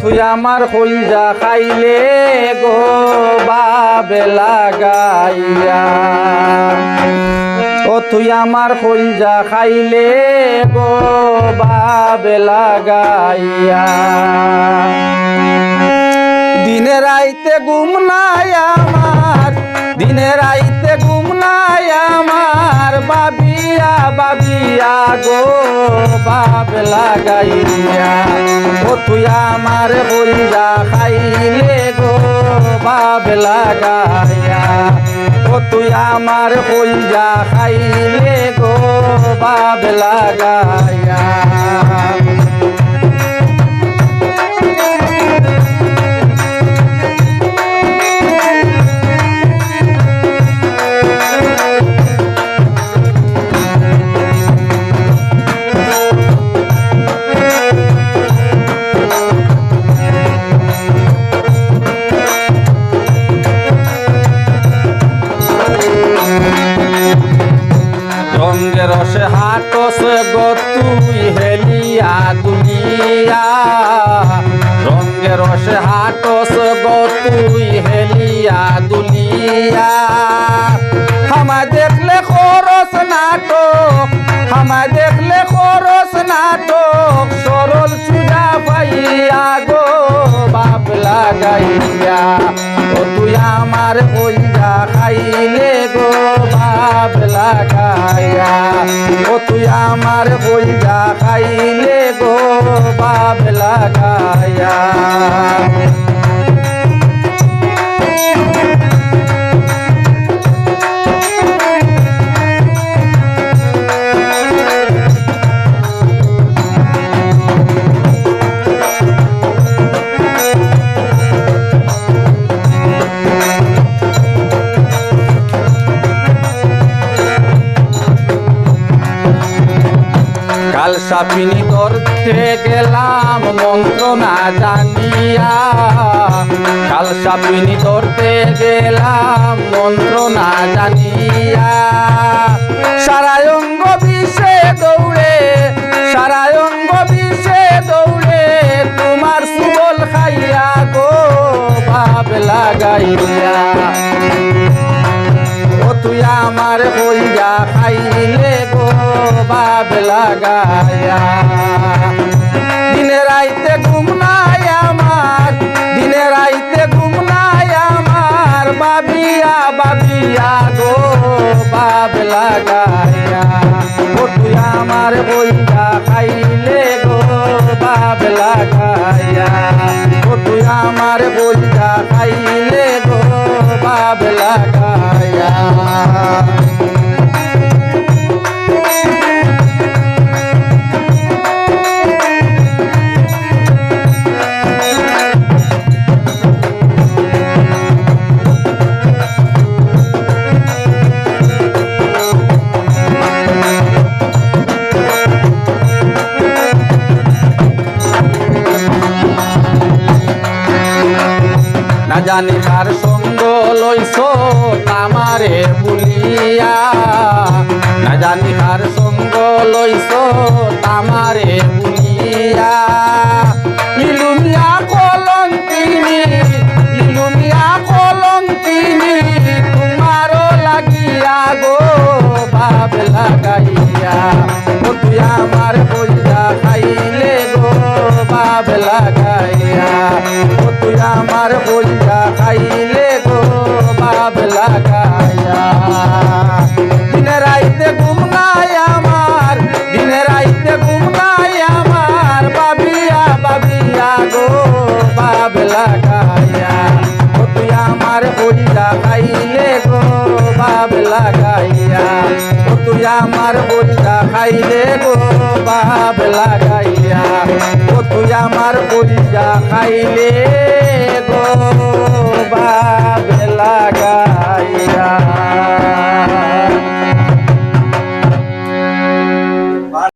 তুই আমার কলজা খাইলে গো বাবে লাগাইয়া। তুই আমার কলজা খাইলে গো বাবে লাগাইয়া। দিনে রাইতে ঘুম নাই আমার, দিনে রাইতে ঘুম নাই আমার। বাবিয়া বাবিয়া গো, বাপ লাগাইয়া। ও তুই আমার বলজা খাইলে গো, বাপ লাগাইয়া। ও তুই আমার বলজা খাইলে গো, বাপ লাগাইয়া। রসে হাটস গো হেলিয়া দুলিয়া। রঙ্গে রসে হাটস গো হেলিয়া দুলিয়া। আমায় দেখলে খরস নাটক, আমায় দেখলে খরস নাটক, সরল সুজা পাইয়া গো, বাপ লাগাইয়া। ও তুই আমার কইয়া খাইলে গো, বাপ লাগাইয়া। তুই আমার কইয়া খাইলে গো বাপ লাগাইয়া কাল সাপিনী করতে গেলাম মন্ত্র না জানিয়া। কাল সাপিনী ধরতে গেলাম মন্ত্র না জানিয়া। সারায়ঙ্গ কইয়া খাইলে গো বাব লাগায়া। দিনে রাইতে ঘুম নাই আমার, দিনে রাইতে ঘুম নাই আমার, বাবিয়া বাবিয়া গো বাব লাগায়া। তুই আমার কইয়া খাইলে গো বাব লাগায়া। তুই আমার কইয়া খাইলে না জানি কার সঙ্গ লইছ তামারে বুলিয়া। না জানি কার সঙ্গ লইছ তামারে বুলিয়া। দিনে রাইতে ঘুম নাই আমার, দিনে রাইতে ঘুম নাই আমার। বাবিয়া বাবিয়া গো ভাব লাগাইয়া ও খাইলে গো ভাব লাগাইয়া ও তুই আমার বইয়া খাইলে গো ভাব লাগাইয়া ও তুই আমার বইয়া খাইলে গো।